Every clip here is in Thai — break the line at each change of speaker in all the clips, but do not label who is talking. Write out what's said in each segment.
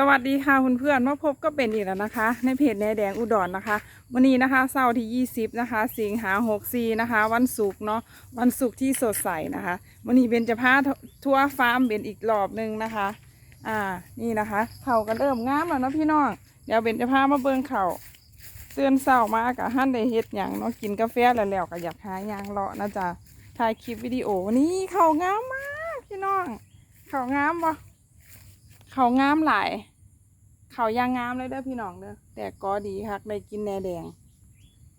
สวัสดีค่ะคุณเพื่อนมาพบก็เป็นอีกแล้วนะคะ ในเพจแหนแดงอุดรนะคะ วันนี้นะคะเสาร์ที่ 20 นะคะ สิงหา64นะคะ วันศุกร์เนาะวันศุกร์ที่สดใสนะคะ วันนี้เบนจะพาทัวร์ฟาร์มเบนอีกรอบหนึงนะคะ อ่านี่นะคะเข่าก็เริ่มงามแล้วนะพี่น้องเดี๋ยวเบนจะพามาเบิ่งเขาเตือนเศร้ามากะฮั่นได้เฮ็ดอย่างเนาะกินกาแฟแล้วแล้วก็อยากหายางเลาะนะจ๊ะถ่ายคลิปวิดีโอนี่เข่างามมากพี่น้องเข่างามบ่ เขางามหลาย เขายางงามเลยเด้อพี่น้องเด้อแต่ก็ดีคักได้กินแหนแดง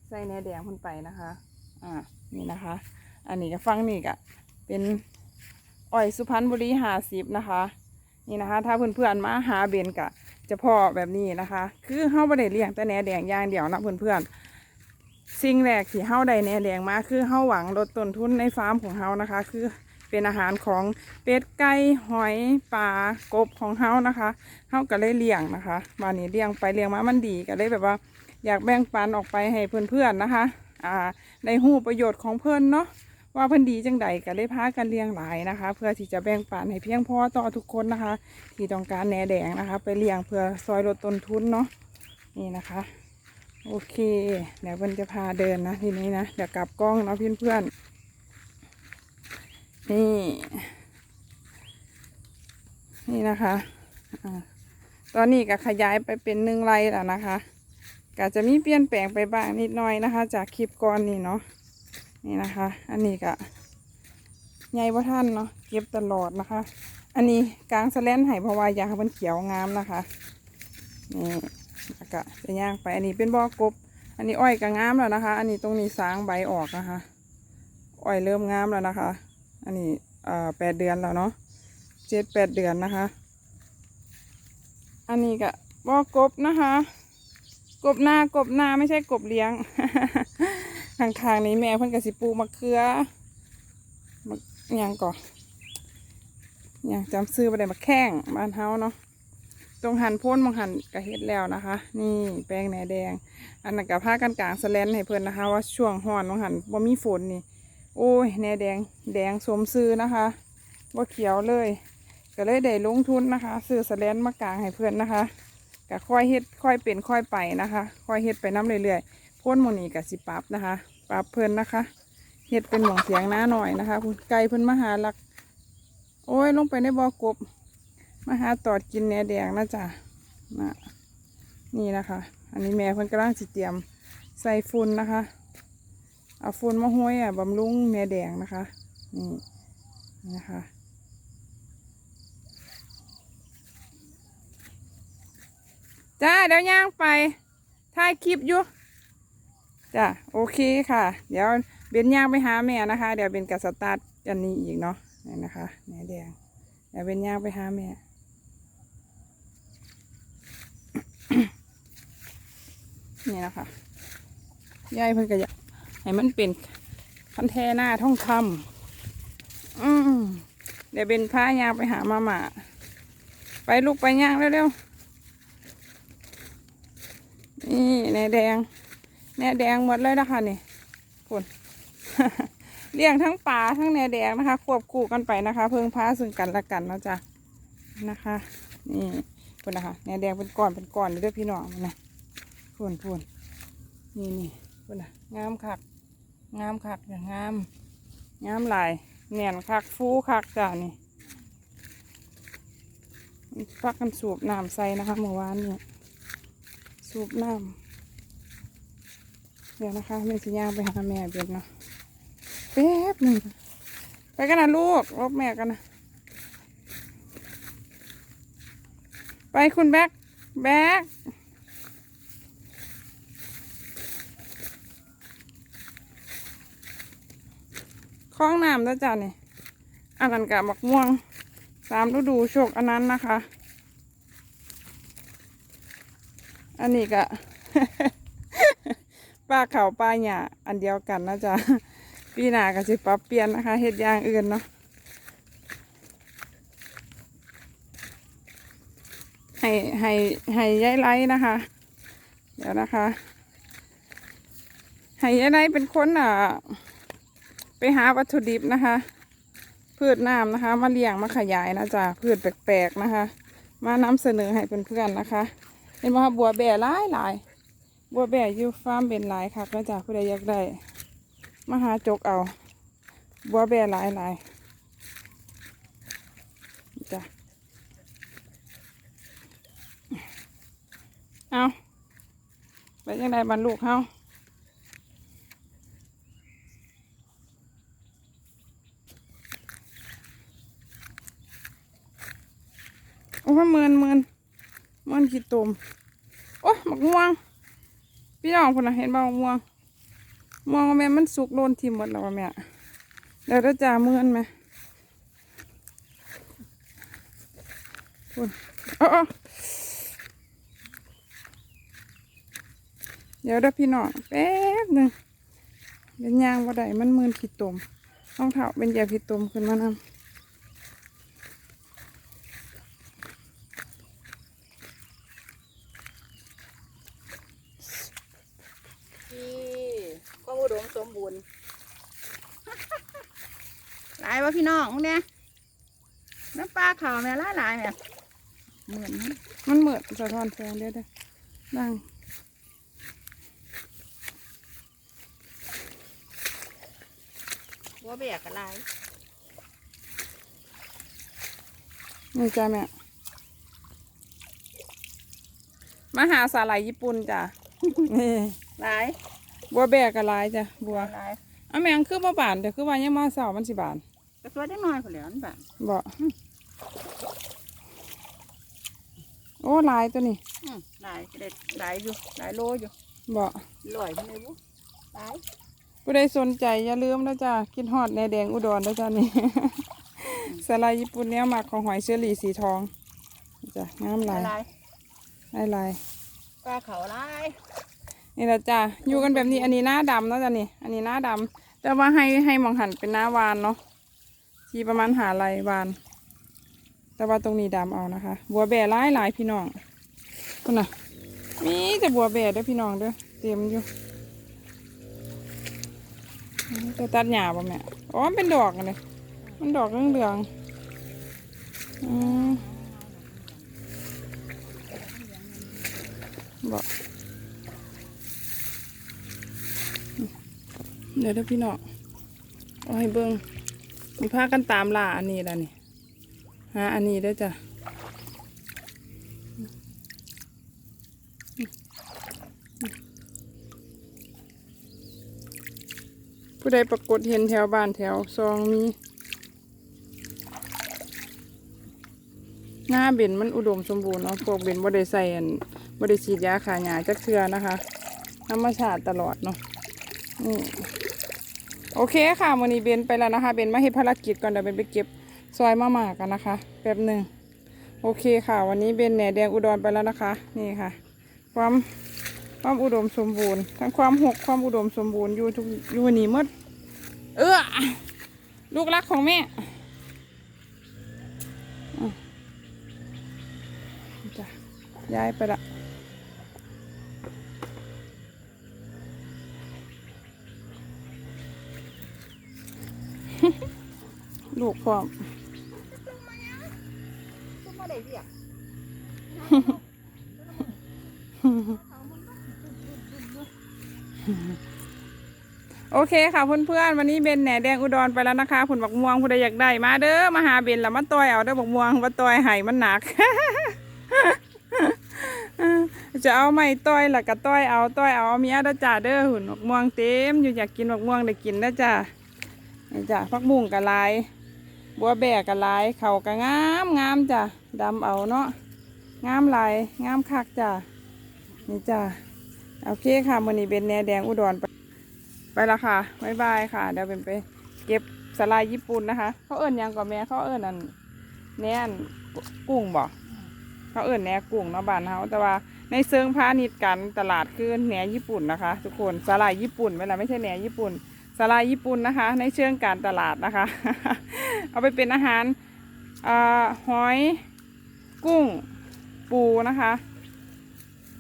ใส่แหนแดงขึ้นไปนะคะ อ่านี่นะคะ อันนี้ก็ฟังนี่ก็เป็นอ้อยสุพรรณบุรีหาสิบนะคะ นี่นะคะ ถ้าเพื่อนๆมาหาเบนกะ จะพอแบบนี้นะคะ คือเฮาบ่ได้เลี้ยงแต่แหนแดงอย่างเดียวนะเพื่อนๆสิ่งแรกที่เฮาได้แหนแดงมาคือเฮาหวังลดต้นทุนในฟาร์มของเฮานะคะ คือ เป็นอาหารของเป็ดไก่หอยปลากบของเฮานะคะเฮาก็เลยเลี้ยงนะคะวันนี้เลี้ยงไปเลี้ยงมามันดีก็เลยแบบว่า อยากแบ่งปันออกไปให้เพื่อนๆนะคะอ่าในหูประโยชน์ของเพื่อนเนาะว่าเพื่อนดีจังใดก็เลยพากันเลี้ยงหลายนะคะ เพื่อที่จะแบ่งปันให้เพียงพอต่อทุกคนนะคะ ที่ต้องการแหนแดงนะคะ ไปเลี้ยงเพื่อซอยลดต้นทุนเนาะนี่นะคะโอเค เดี๋ยวเพื่อนจะพาเดินนะทีนี้นะ เดี๋ยวกลับกล้องเนาะเพื่อนๆ นี่ นี่นะคะอ่าตอนนี้ก็ขยายไปเป็นหนึ่งไร่แล้วนะคะก็จะมีเปลี่ยนแปลงไปบ้างนิดหน่อยนะคะ จากคลิปก่อนนี่เนาะนี่นะคะ อันนี้ก็ใหญ่พ่ท่านเนาะเก็บตลอดนะคะ อันนี้กลางสแลนไห้เพราะว่าอยากให้มันเขียวงามนะคะนี่แล้วก็จะย่างไปอันนี้เป็นบ่อกบ อันนี้อ้อยก็งามแล้วนะคะ อันนี้ตรงนี้สางใบออกนะคะ อ้อยเริ่มงามแล้วนะคะ อันนี้แปดเดือนแล้วเนาะเจ็ดแปดเดือนนะคะ อันนี้ก็บ่อกบนะคะ กบหน้ากบหน้าไม่ใช่กบเลี้ยงข้างนี้แม่เพิ่นกสิปูมะเขือมะยังก่อหยังจำซื้อไปได้มะแข้งบ้านเฮาเนาะตรงหันพ้นมองหันกระเฮ็ดแล้วนะคะ นี่แป้งแหนแดง อันนั้นกับผ้ากันกลางสแลนให้เพิ่อนนะคะ ว่าช่วงฮ้อนมองหันบ่มีฝนนี่ โอ้ยแหนแดงแดงสมซื้อนะคะว่าเขียวเลย ก็เลยได้ลงทุนนะคะซื้อสแลนมากางให้เพื่อนนะคะก็ค่อยเฮ็ดค่อยเป็นค่อยไปนะคะ ค่อยเฮ็ดไปน้ำเรื่อยๆพ่นหมนี่กับสิปับนะคะปับเพิ่อนนะคะเฮ็ดเป็นหมองเสียงหน้าหน่อยนะคะคุณไก่เพิ่อนมาหาลัก โอ้ยลงไปในบ่อกบมาหาตอดกินแหนแดงนะจ๊ะนะนี่นะคะ อันนี้แม่เพิ่อนกำลังสิเตรียมใส่ฝุ่นนะคะ เอาฝุ่นมาห้อยอะบำรุงแหนแดงนะคะนี่นะคะจ้าเดี๋ยวย่างไปถ่ายคลิปอยู่จ้าโอเคค่ะ เดี๋ยวเบนย่างไปหาแม่นะคะ เดี๋ยวเบนกับสตาร์ทอันนี้อีกเนาะนี่นะคะแหนแดงเดี๋ยวเบนย่างไปหาแม่นี่นะคะยายเพิ่นก็อยาก ให้มันเป็นคันแทหน้าท่องคำอืมเดี๋ยวเบนพายางไปหามาม่าไปลูกไปย่างเร็วๆ นี่แหนแดงแหนแดงหมดเลยนะคะนี่คุณเลี้ยงทั้งปลาทั้งแหนแดงนะคะ ควบคู่กันไปนะคะ เพิ่งพาซึ่งกันและกันนะจ๊ะนะคะ นี่คุณนะคะแหนแดงเป็นก้อนเป็นก้อนเลยด้อพี่น้องนะพูนพูนนี่นี่คุณนะงามคัก งามคักอย่างงามงามหลายเนียนคักฟูคักจ้ะนี่พักกันสูบน้ำใส่นะคะเมื่อวานเนี่ยสูบน้ำเดี๋ยวนะคะแม่สิย่างไปหาแม่เบียดเนาะแป๊บหนึ่งไปกันนะลูกรบแม่กันนะไปคุณแบ๊กแบ๊ก คล้องน้ำแล้วจ้ะนี่อันนั้นกับบักม่วงสามฤดูโชคอันนั้นนะคะ อันนี้ก็ป้าเขาป้าหยาอันเดียวกันนะจ๊ะปีหน้าก็สิปรับเปลี่ยนนะคะเฮ็ดอย่างอื่นเนาะให้ให้ให้ย้ายไล่นะคะ เดี๋ยวนะคะ ให้ย้ายไล่เป็นคนอะ ไปหาวัตถุดิบนะคะ พืชน้ำนะคะ มาเลี้ยงมาขยายนะจ๊ะพืชแปลกๆนะคะ มานำเสนอให้เพื่อนๆนะคะ เห็นไหมคะบัวแบ่หลายหลายบัวแบ่อยู่ฟาร์มเป็นหลายค่ะก็จะผู้ใดอยากได้มาหาจกเอา บัวแบ่หลายหลายจ้ะเอาไปยังไงบรรลูกเฮา โอ้ยเมินเมินเมินขี้ตมโอ้หมักม่วง พี่น้องคนน่ะเห็นบ่าม่วงม่วงแม่มันสุกโลนทิ่มหมดแล้วว่าแม่เดี๋ยวจะจ่าเมินไหมคุณเอ๋อเดี๋ยวเด้อพี่น้องแป๊บหนึ่งเป็นยางว่าได้มันมืนขี้ตมต้องเท้าเป็นยาขี้ตมขึ้นมานำ
ที่ก็อุด มสมบูรณ์หลายวะพี่น้องพวกเนี่ยน้ำปลาขาวแม่หลายหลายๆแม่เหมือนนะ
มันเหมือนสะท้อนแสงเด้อเด้อนั่ง
หัวแบกกันหลาย
นี่จ้าแม่มาหาสาหร่ายญี่ปุ่นจ้ะนี่
หลาย
บัวแบกกะลายจ้ะบัว
หลาย
อะแมงคือบ่บานเดี๋ยวคือว่ายังมาเสามันสิบาน
กระตัวได้น้อยคนเหลือนั่นแบบ
บ่โอ้หลายตัวนี้
อืมหลายเด็ดหลายอยู่หลายโลอยู่
บ่
ลอยไปเลยบุหลาย
ผู้ใดสนใจอย่าลืมนะจ้ะกินฮอดแหนแดงอุดรนะจ้ะนี่สาหร่ายญี่ปุ่นเนี่ยหมักของหอยเชอรี่สีทองจ้ะงามหลาย
หลาย
หลายหลาย
ปลาขาวหลาย
นี่ละจ้ะอยู่กันแบบนี้อันนี้หน้าดำเนาะจ้ะนี่อันนี้หน้าดำแต่ว่าให้ให้มองหันเป็นหน้าวานเนาะทีประมาณหาลายวาน แต่ว่าตรงนี้ดำเอานะคะ บัวแบ่หลายหลายพี่น้องคุณน่ะมีแต่บัวแบ่ด้วยพี่น้องเด้อเต็มอยู่จะตัดหญ้าป่ะแม่อ๋อมันเป็นดอกเลยมันดอกเหลืองๆอืมบอก เดี๋ยวเด้อพี่น้องเอาให้เบิ้งมันพากันตามล่าอันนี้ล้วนี่หาอันนี้เด้จ้ะผู้ใดปรากฏเห็นแถวบ้านแถวซองมีหน้าเบนมันอุดมสมบูรณ์เนาะพวกเบนบ่ได้ใส่อันบ่ได้ฉีดยาขาหญ้าจักเทือนะคะธรรมชาติตลอดเนาะนี่ โอเคค่ะวันนี้เบนไปแล้วนะคะ เบนมาเฮ็ดภารกิจก่อนเดี๋ยวเบนไปเก็บซอยมาหมากันนะคะ แป๊บหนึ่งโอเคค่ะ วันนี้เบนแหนแดงอุดรไปแล้วนะคะ นี่ค่ะ ความความอุดมสมบูรณ์ ทั้งความหกความอุดมสมบูรณ์อยู่ทุกอยู่นี่หมดเออลูกรักของแม่อะจ้ะย้ายไปละ ลูกพร้อมโอเคค่ะเพื่อนๆวันนี้เบนแหนแดงอุดรไปแล้วนะคะผลบักม่วงผู้ใดอยากได้มาเด้อมาหาเบนแล้วมาต่อยเอาเด้อบักม่วงมาต่อยไห้มันหนัก จะเอาไม่ต่อยหลักก็ต่อยเอาต่อยเอาเมียเด้จ้าเด้อหุ่นบักม่วงเต็มอยู่อยากกินบักม่วงได้กินเด้จ้านี่จ้าพักบุ้งกะลาย บัวแบกกะลายเขากะงามงามจ้าดำเอาเนาะงามลายงามคักจ้านี่จ้าโอเคค่ะมือนี้เบนแหนแดงอุดรไปไปและค่ะบ๊ายบายค่ะเดี๋ยวเป็นไป เก็บสลายญี่ปุ่นนะคะ เขาเอิ้นยังก่อนแม่เขาเอิ้นอันแหนอันกุ้งบ่เขาเอิ้นแหนกุ้งเนาะบ้านเฮาแต่ว่าในเซิงพาณิชย์กันตลาดคือแหนญี่ปุ่นนะคะ ทุกคนสลายญี่ปุ่นเวลาไม่ใช่แหนญี่ปุ่น สลายญี่ปุ่นนะคะ ในเชิงการตลาดนะคะ เอาไปเป็นอาหารอหอยกุ้งปูนะคะ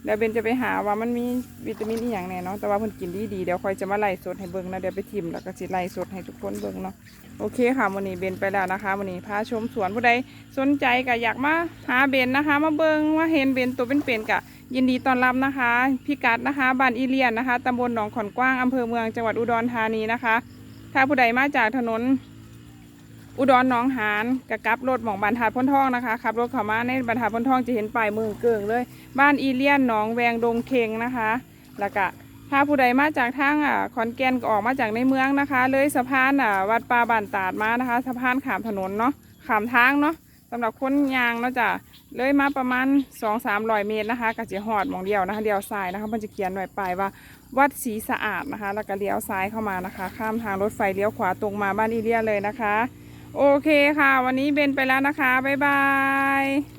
เดี๋ยวเบนจะไปหาว่ามันมีวิตามินอีหยังแน่เนาะแต่ว่าเพิ่นกินดีดีเดี๋ยวคอยจะมาไล่สดให้เบิ่งนะเดี๋ยวไปทิมแล้วก็สิไล่สดให้ทุกคนเบิ่งเนาะโอเคค่ะวันนี้เบนไปแล้วนะคะวันนี้พาชมสวนผู้ใดสนใจก็อยากมาหาเบนนะคะ มาเบิ่งว่าเห็นเบนตัวเป็นๆกะยินดีต้อนรับนะคะพิกัดนะคะบ้านอีเลียนนะคะตำบลหนองขอนกว้างอำเภอเมืองจังหวัดอุดรธานีนะคะ ถ้าผู้ใดมาจากถนน อุดรหนองหานกะกับรถหมองบรรทัดพ้นทองนะคะขับรถเข้ามาในบรรทัดพ้นทองจะเห็นป้ายมือเกิงเลย บ้านอีเลียนหนองแวงดงเคงนะคะ แล้วก็ถ้าผู้ใดมาจากทางอ่ขอนแก่นก็ออกมาจากในเมืองนะคะ เลยสะพานอ่าวัดป่าบ้านตาดมานะคะ สะพานขามถนนเนาะขามทางเนาะสำหรับคนยางเนาะจ้ะเลยมาประมาณ2 3 0 0เมตรนะคะก็จะหอดหมองเดียวนะคะเดียวซ้ายนะคะ มันจะเขียนไว้ป้ายว่าวัดศรีสะอาดนะคะ แล้วก็เลี้ยวซ้ายเข้ามานะคะ ข้ามทางรถไฟเลี้ยวขวาตรงมาบ้านอีเลียนเลยนะคะ โอเคค่ะ วันนี้เบนไปแล้วนะคะ บ๊ายบาย